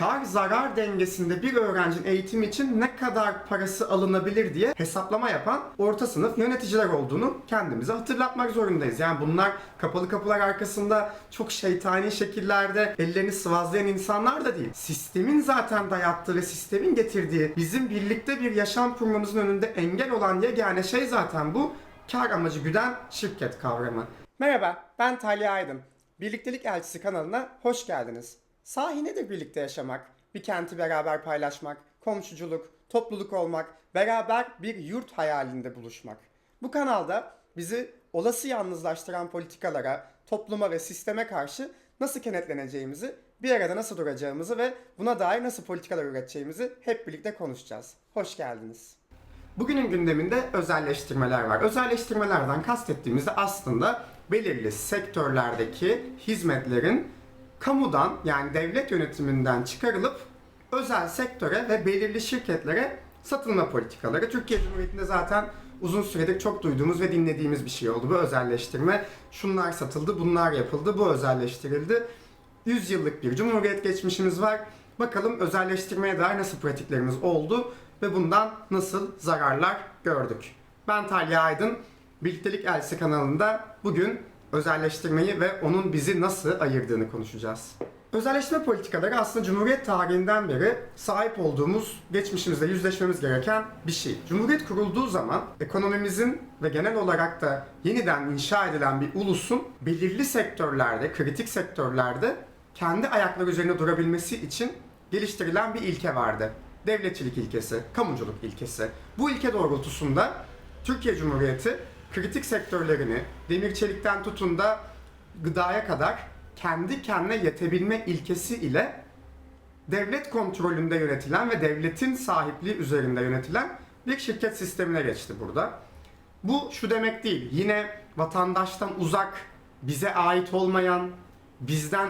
kar zarar dengesinde bir öğrencinin eğitimi için ne kadar parası alınabilir diye hesaplama yapan orta sınıf yöneticiler olduğunu kendimize hatırlatmak zorundayız. Yani bunlar kapalı kapılar arkasında çok şeytani şekillerde ellerini sıvazlayan insanlar da değil. Sistemin zaten dayattığı ve sistemin getirdiği bizim birlikte bir yaşam kurmamızın önünde engel olan yegane şey zaten bu kar amacı güden şirket kavramı. Merhaba, ben Talya Aydın. Birliktelik Elçisi kanalına hoş geldiniz. Sahi nedir birlikte yaşamak? Bir kenti beraber paylaşmak, komşuculuk, topluluk olmak, beraber bir yurt hayalinde buluşmak. Bu kanalda bizi olası yalnızlaştıran politikalara, topluma ve sisteme karşı nasıl kenetleneceğimizi, bir arada nasıl duracağımızı ve buna dair nasıl politikalar üreteceğimizi hep birlikte konuşacağız. Hoş geldiniz. Bugünün gündeminde özelleştirmeler var. Özelleştirmelerden kastettiğimizde aslında belirli sektörlerdeki hizmetlerin kamudan yani devlet yönetiminden çıkarılıp özel sektöre ve belirli şirketlere satılma politikaları. Türkiye Cumhuriyeti'nde zaten uzun süredir çok duyduğumuz ve dinlediğimiz bir şey oldu bu özelleştirme. Şunlar satıldı, bunlar yapıldı, bu özelleştirildi. 100 yıllık bir cumhuriyet geçmişimiz var. Bakalım özelleştirmeye dair nasıl pratiklerimiz oldu ve bundan nasıl zararlar gördük. Ben Talya Aydın, Birliktelik Elsi kanalında bugün özelleştirmeyi ve onun bizi nasıl ayırdığını konuşacağız. Özelleştirme politikaları aslında Cumhuriyet tarihinden beri sahip olduğumuz, geçmişimizde yüzleşmemiz gereken bir şey. Cumhuriyet kurulduğu zaman ekonomimizin ve genel olarak da yeniden inşa edilen bir ulusun belirli sektörlerde, kritik sektörlerde kendi ayakları üzerine durabilmesi için geliştirilen bir ilke vardı. Devletçilik ilkesi, kamuculuk ilkesi. Bu ilke doğrultusunda Türkiye Cumhuriyeti kritik sektörlerini demir çelikten tutun da gıdaya kadar kendi kendine yetebilme ilkesi ile devlet kontrolünde yönetilen ve devletin sahipliği üzerinde yönetilen bir şirket sistemine geçti burada. Bu şu demek değil. Yine vatandaştan uzak, bize ait olmayan, bizden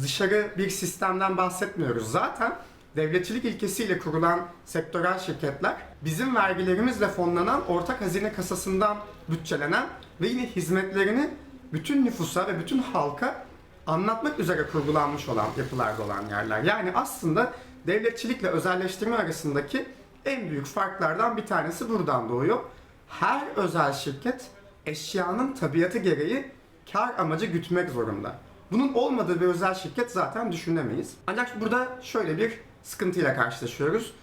dışarı bir sistemden bahsetmiyoruz. Zaten devletçilik ilkesiyle kurulan sektörel şirketler bizim vergilerimizle fonlanan ortak hazine kasasından bütçelenen ve yine hizmetlerini bütün nüfusa ve bütün halka anlatmak üzere kurgulanmış olan yapılarda olan yerler. Yani aslında devletçilikle özelleştirme arasındaki en büyük farklardan bir tanesi buradan doğuyor. Her özel şirket eşyanın tabiatı gereği kar amacı gütmek zorunda. Bunun olmadığı bir özel şirket zaten düşünemeyiz. Ancak burada şöyle bir sıkıntıyla karşılaşıyoruz.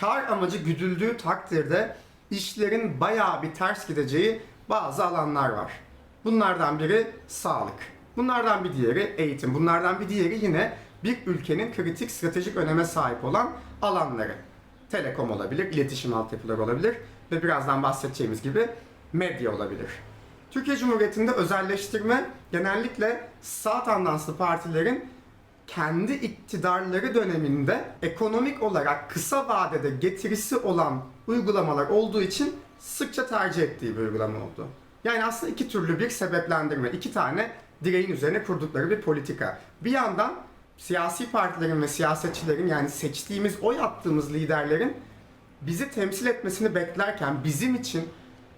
Kar amacı güdüldüğü takdirde işlerin bayağı bir ters gideceği bazı alanlar var. Bunlardan biri sağlık. Bunlardan bir diğeri eğitim. Bunlardan bir diğeri yine bir ülkenin kritik stratejik öneme sahip olan alanları. Telekom olabilir, iletişim altyapıları olabilir ve birazdan bahsedeceğimiz gibi medya olabilir. Türkiye Cumhuriyeti'nde özelleştirme genellikle sağ tandanslı partilerin kendi iktidarları döneminde ekonomik olarak kısa vadede getirisi olan uygulamalar olduğu için sıkça tercih ettiği bir uygulama oldu. Yani aslında iki türlü bir sebeplendirme, iki tane direğin üzerine kurdukları bir politika. Bir yandan siyasi partilerin ve siyasetçilerin yani seçtiğimiz, oy attığımız liderlerin bizi temsil etmesini beklerken bizim için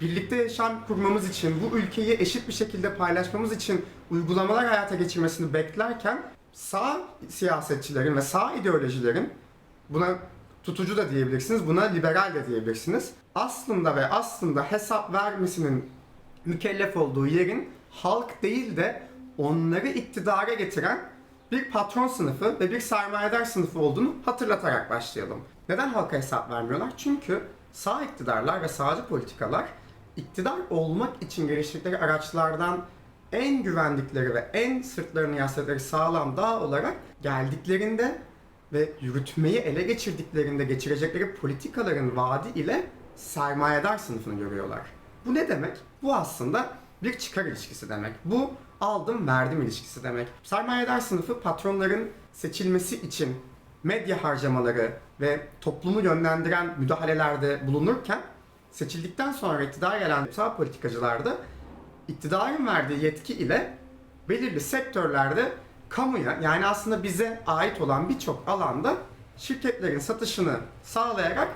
birlikte yaşam kurmamız için, bu ülkeyi eşit bir şekilde paylaşmamız için uygulamalar hayata geçirmesini beklerken sağ siyasetçilerin ve sağ ideolojilerin buna tutucu da diyebilirsiniz, buna liberal de diyebilirsiniz. Aslında ve aslında hesap vermesinin mükellef olduğu yerin halk değil de onları iktidara getiren bir patron sınıfı ve bir sermayedar sınıfı olduğunu hatırlatarak başlayalım. Neden halka hesap vermiyorlar? Çünkü sağ iktidarlar ve sağcı politikalar iktidar olmak için geliştirdikleri araçlardan en güvendikleri ve en sırtlarını yasladikleri sağlam dağ olarak geldiklerinde ve yürütmeyi ele geçirdiklerinde geçirecekleri politikaların vaadi ile sermayedar sınıfını görüyorlar. Bu ne demek? Bu aslında bir çıkar ilişkisi demek. Bu aldım verdim ilişkisi demek. Sermayedar sınıfı patronların seçilmesi için medya harcamaları ve toplumu yönlendiren müdahalelerde bulunurken seçildikten sonra iktidara gelen sağ politikacılar da iktidarın verdiği yetki ile belirli sektörlerde kamuya yani aslında bize ait olan birçok alanda şirketlerin satışını sağlayarak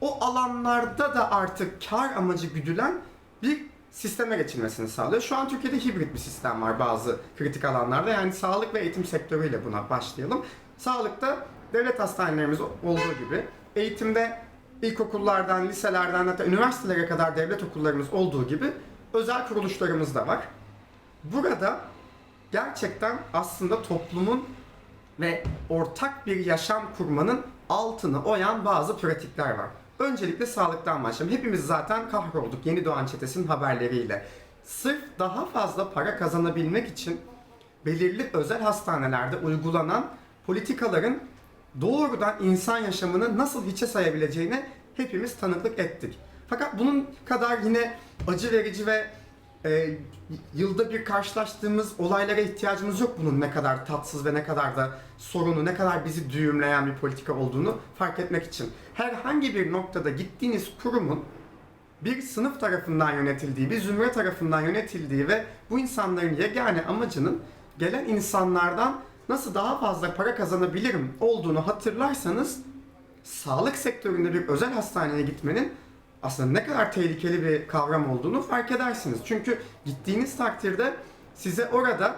o alanlarda da artık kar amacı güdülen bir sisteme geçilmesini sağlıyor. Şu an Türkiye'de hibrit bir sistem var bazı kritik alanlarda. Yani sağlık ve eğitim sektörüyle buna başlayalım. Sağlıkta devlet hastanelerimiz olduğu gibi eğitimde ilkokullardan, liselerden hatta üniversitelere kadar devlet okullarımız olduğu gibi özel kuruluşlarımız da var. Burada gerçekten aslında toplumun ve ortak bir yaşam kurmanın altını oyan bazı pratikler var. Öncelikle sağlıktan başlayalım. Hepimiz zaten kahrolduk yeni doğan çetesinin haberleriyle. Sırf daha fazla para kazanabilmek için belirli özel hastanelerde uygulanan politikaların doğrudan insan yaşamını nasıl hiçe sayabileceğine hepimiz tanıklık ettik. Fakat bunun kadar yine acı verici ve e, yılda bir karşılaştığımız olaylara ihtiyacımız yok bunun ne kadar tatsız ve ne kadar da sorunu, ne kadar bizi düğümleyen bir politika olduğunu fark etmek için. Herhangi bir noktada gittiğiniz kurumun bir sınıf tarafından yönetildiği, bir zümre tarafından yönetildiği ve bu insanların yegane amacının gelen insanlardan nasıl daha fazla para kazanabilirim olduğunu hatırlarsanız sağlık sektöründe bir özel hastaneye gitmenin aslında ne kadar tehlikeli bir kavram olduğunu fark edersiniz. Çünkü gittiğiniz takdirde size orada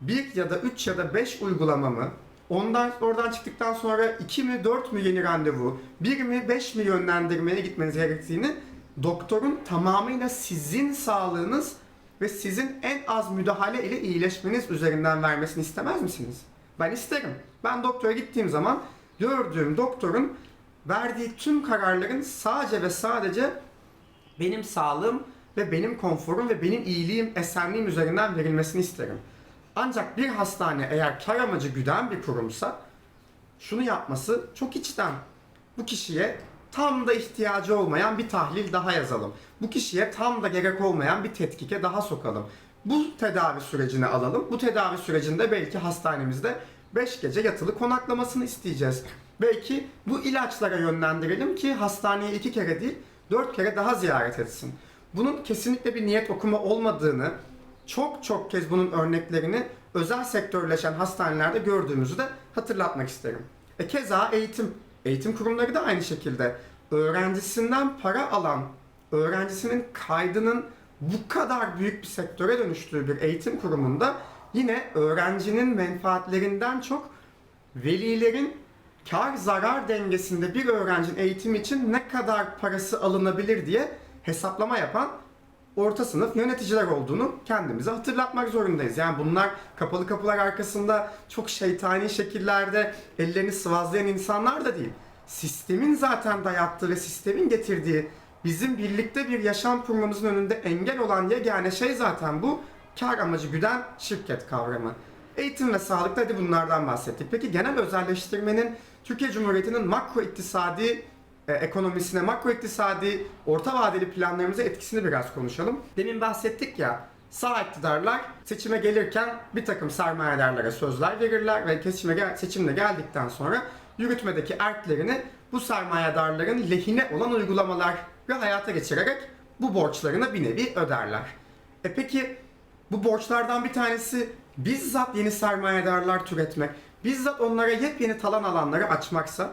bir ya da üç ya da beş uygulamamı, ondan oradan çıktıktan sonra iki mi dört mü yeni randevu, bir mi beş mi yönlendirmeye gitmeniz gerektiğini doktorun tamamıyla sizin sağlığınız ve sizin en az müdahale ile iyileşmeniz üzerinden vermesini istemez misiniz? Ben isterim. Ben doktora gittiğim zaman gördüğüm doktorun verdiği tüm kararların sadece ve sadece benim sağlığım ve benim konforum ve benim iyiliğim, esenliğim üzerinden verilmesini isterim. Ancak bir hastane eğer kar amacı güden bir kurumsa şunu yapması çok içten. Bu kişiye tam da ihtiyacı olmayan bir tahlil daha yazalım. Bu kişiye tam da gerek olmayan bir tetkike daha sokalım. Bu tedavi sürecini alalım. Bu tedavi sürecinde belki hastanemizde 5 gece yatılı konaklamasını isteyeceğiz. Belki bu ilaçlara yönlendirelim ki hastaneye 2 kere değil 4 kere daha ziyaret etsin. Bunun kesinlikle bir niyet okuma olmadığını, çok çok kez bunun örneklerini özel sektörleşen hastanelerde gördüğümüzü de hatırlatmak isterim. E keza eğitim. Eğitim kurumları da aynı şekilde öğrencisinden para alan, öğrencisinin kaydının bu kadar büyük bir sektöre dönüştüğü bir eğitim kurumunda yine öğrencinin menfaatlerinden çok velilerin kar zarar dengesinde bir öğrencinin eğitimi için ne kadar parası alınabilir diye hesaplama yapan orta sınıf yöneticiler olduğunu kendimize hatırlatmak zorundayız. Yani bunlar kapalı kapılar arkasında çok şeytani şekillerde ellerini sıvazlayan insanlar da değil. Sistemin zaten dayattığı ve sistemin getirdiği bizim birlikte bir yaşam kurmamızın önünde engel olan yegane şey zaten bu kar amacı güden şirket kavramı. Eğitim ve sağlıkta hadi bunlardan bahsettik. Peki genel özelleştirmenin Türkiye Cumhuriyeti'nin makro iktisadi e, ekonomisine, makro iktisadi, orta vadeli planlarımıza etkisini biraz konuşalım. Demin bahsettik ya, sağ iktidarlar seçime gelirken bir takım sermayedarlara sözler verirler ve seçime, gel- seçimle geldikten sonra yürütmedeki erklerini bu sermayedarların lehine olan uygulamalar ve hayata geçirerek bu borçlarını bir nevi öderler. E peki bu borçlardan bir tanesi bizzat yeni sermayedarlar türetmek, bizzat onlara yepyeni talan alanları açmaksa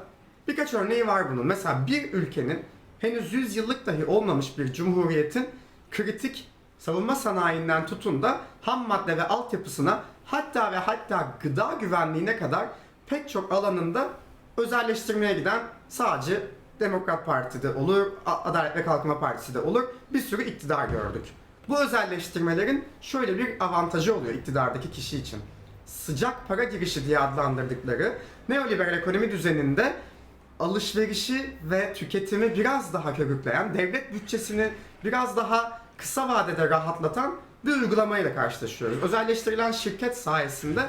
birkaç örneği var bunun. Mesela bir ülkenin henüz 100 yıllık dahi olmamış bir cumhuriyetin kritik savunma sanayinden tutun da ham madde ve altyapısına hatta ve hatta gıda güvenliğine kadar pek çok alanında özelleştirmeye giden sağcı Demokrat Parti'de olur, Adalet ve Kalkınma Partisi de olur bir sürü iktidar gördük. Bu özelleştirmelerin şöyle bir avantajı oluyor iktidardaki kişi için. Sıcak para girişi diye adlandırdıkları neoliberal ekonomi düzeninde alışverişi ve tüketimi biraz daha körükleyen, devlet bütçesini biraz daha kısa vadede rahatlatan bir uygulamayla karşılaşıyoruz. Özelleştirilen şirket sayesinde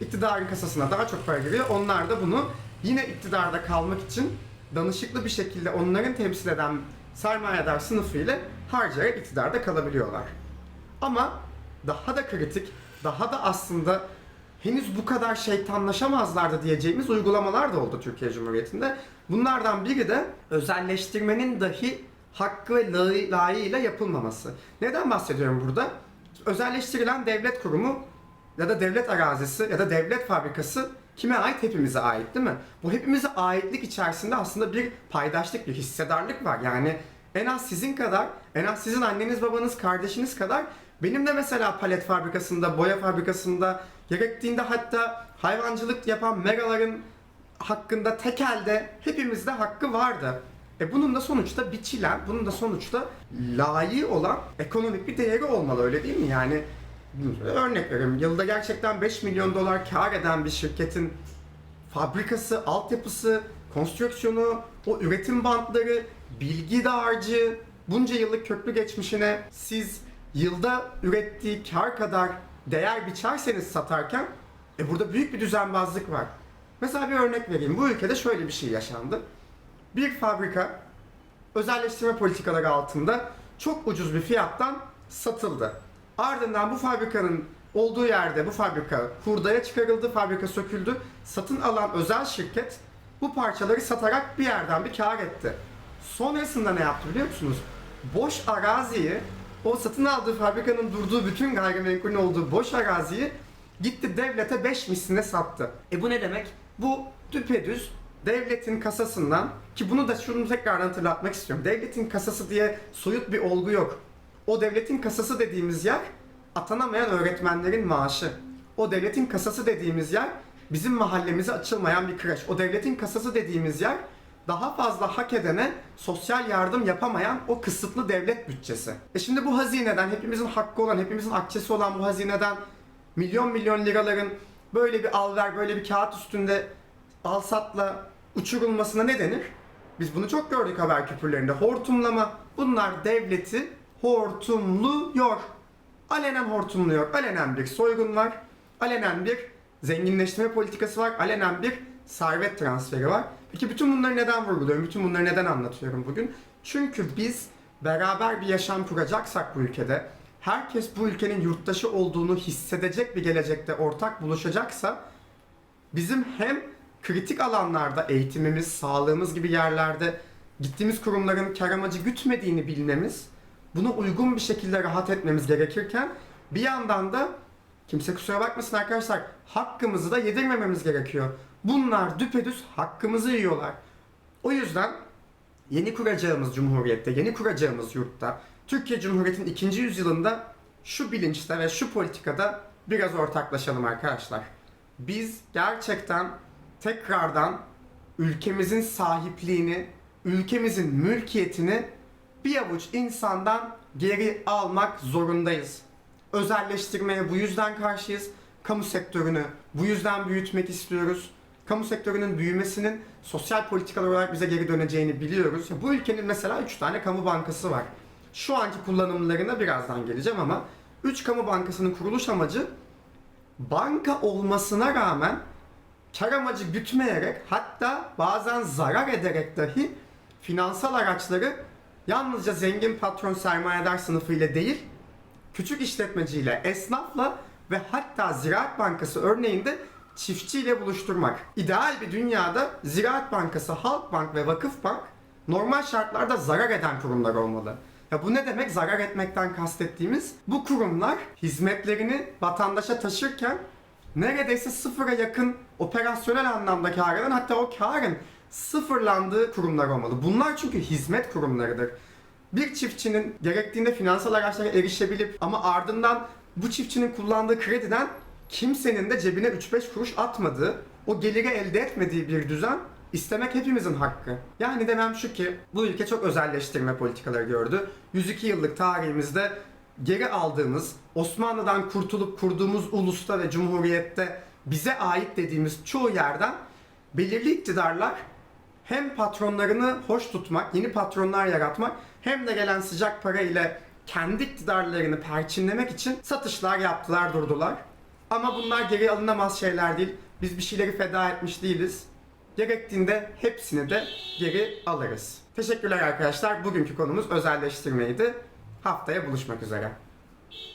iktidarın kasasına daha çok para giriyor. Onlar da bunu yine iktidarda kalmak için danışıklı bir şekilde onların temsil eden sermayedar sınıfı ile harcayarak iktidarda kalabiliyorlar. Ama daha da kritik, daha da aslında henüz bu kadar şeytanlaşamazlardı diyeceğimiz uygulamalar da oldu Türkiye Cumhuriyeti'nde. Bunlardan biri de özelleştirmenin dahi hakkı ve layı- layığıyla yapılmaması. Neden bahsediyorum burada? Özelleştirilen devlet kurumu ya da devlet arazisi ya da devlet fabrikası kime ait? Hepimize ait değil mi? Bu hepimize aitlik içerisinde aslında bir paydaşlık, bir hissedarlık var. Yani en az sizin kadar, en az sizin anneniz, babanız, kardeşiniz kadar benim de mesela palet fabrikasında, boya fabrikasında, gerektiğinde hatta hayvancılık yapan megaların hakkında tekelde hepimizde hakkı vardı. E bunun da sonuçta biçilen, bunun da sonuçta layığı olan ekonomik bir değeri olmalı öyle değil mi? Yani örnek veriyorum yılda gerçekten 5 milyon dolar kar eden bir şirketin fabrikası, altyapısı, konstrüksiyonu, o üretim bantları, bilgi dağarcığı, bunca yıllık köklü geçmişine siz yılda ürettiği kar kadar değer biçerseniz satarken e burada büyük bir düzenbazlık var. Mesela bir örnek vereyim. Bu ülkede şöyle bir şey yaşandı. Bir fabrika özelleştirme politikaları altında çok ucuz bir fiyattan satıldı. Ardından bu fabrikanın olduğu yerde bu fabrika hurdaya çıkarıldı, fabrika söküldü. Satın alan özel şirket bu parçaları satarak bir yerden bir kar etti. Sonrasında ne yaptı biliyor musunuz? Boş araziyi, o satın aldığı fabrikanın durduğu bütün gayrimenkulün olduğu boş araziyi gitti devlete 5 misline sattı. E bu ne demek? Bu düpedüz devletin kasasından ki bunu da şunu tekrardan hatırlatmak istiyorum. Devletin kasası diye soyut bir olgu yok. O devletin kasası dediğimiz yer atanamayan öğretmenlerin maaşı. O devletin kasası dediğimiz yer bizim mahallemize açılmayan bir kreş. O devletin kasası dediğimiz yer daha fazla hak edene sosyal yardım yapamayan o kısıtlı devlet bütçesi. E şimdi bu hazineden hepimizin hakkı olan, hepimizin akçesi olan bu hazineden milyon milyon liraların böyle bir alver, böyle bir kağıt üstünde alsatla uçurulmasına ne denir? Biz bunu çok gördük haber küpürlerinde. Hortumlama. Bunlar devleti hortumluyor. Alenen hortumluyor. Alenen bir soygun var. Alenen bir zenginleştirme politikası var. Alenen bir servet transferi var. Peki bütün bunları neden vurguluyorum? Bütün bunları neden anlatıyorum bugün? Çünkü biz beraber bir yaşam kuracaksak bu ülkede, herkes bu ülkenin yurttaşı olduğunu hissedecek bir gelecekte ortak buluşacaksa bizim hem kritik alanlarda eğitimimiz, sağlığımız gibi yerlerde gittiğimiz kurumların kar amacı gütmediğini bilmemiz, buna uygun bir şekilde rahat etmemiz gerekirken bir yandan da kimse kusura bakmasın arkadaşlar hakkımızı da yedirmememiz gerekiyor. Bunlar düpedüz hakkımızı yiyorlar. O yüzden yeni kuracağımız cumhuriyette, yeni kuracağımız yurtta, Türkiye Cumhuriyeti'nin ikinci yüzyılında şu bilinçte ve şu politikada biraz ortaklaşalım arkadaşlar. Biz gerçekten tekrardan ülkemizin sahipliğini, ülkemizin mülkiyetini bir avuç insandan geri almak zorundayız. Özelleştirmeye bu yüzden karşıyız. Kamu sektörünü bu yüzden büyütmek istiyoruz. Kamu sektörünün büyümesinin sosyal politikalar olarak bize geri döneceğini biliyoruz. Bu ülkenin mesela 3 tane kamu bankası var. Şu anki kullanımlarına birazdan geleceğim ama 3 kamu bankasının kuruluş amacı banka olmasına rağmen kar amacı gütmeyerek hatta bazen zarar ederek dahi finansal araçları yalnızca zengin patron sermayedar sınıfı ile değil küçük işletmeciyle, esnafla ve hatta Ziraat Bankası örneğinde çiftçiyle buluşturmak. İdeal bir dünyada Ziraat Bankası, Halkbank ve Vakıfbank normal şartlarda zarar eden kurumlar olmalı. Ya bu ne demek? Zarar etmekten kastettiğimiz bu kurumlar hizmetlerini vatandaşa taşırken neredeyse sıfıra yakın operasyonel anlamda kar eden hatta o karın sıfırlandığı kurumlar olmalı. Bunlar çünkü hizmet kurumlarıdır. Bir çiftçinin gerektiğinde finansal araçlara erişebilip ama ardından bu çiftçinin kullandığı krediden kimsenin de cebine 3-5 kuruş atmadığı, o geliri elde etmediği bir düzen istemek hepimizin hakkı. Yani demem şu ki bu ülke çok özelleştirme politikaları gördü. 102 yıllık tarihimizde geri aldığımız, Osmanlı'dan kurtulup kurduğumuz ulusta ve cumhuriyette bize ait dediğimiz çoğu yerden belirli iktidarlar hem patronlarını hoş tutmak, yeni patronlar yaratmak hem de gelen sıcak para ile kendi iktidarlarını perçinlemek için satışlar yaptılar, durdular. Ama bunlar geri alınamaz şeyler değil. Biz bir şeyleri feda etmiş değiliz. Gerektiğinde hepsini de geri alırız. Teşekkürler arkadaşlar. Bugünkü konumuz özelleştirmeydi. Haftaya buluşmak üzere.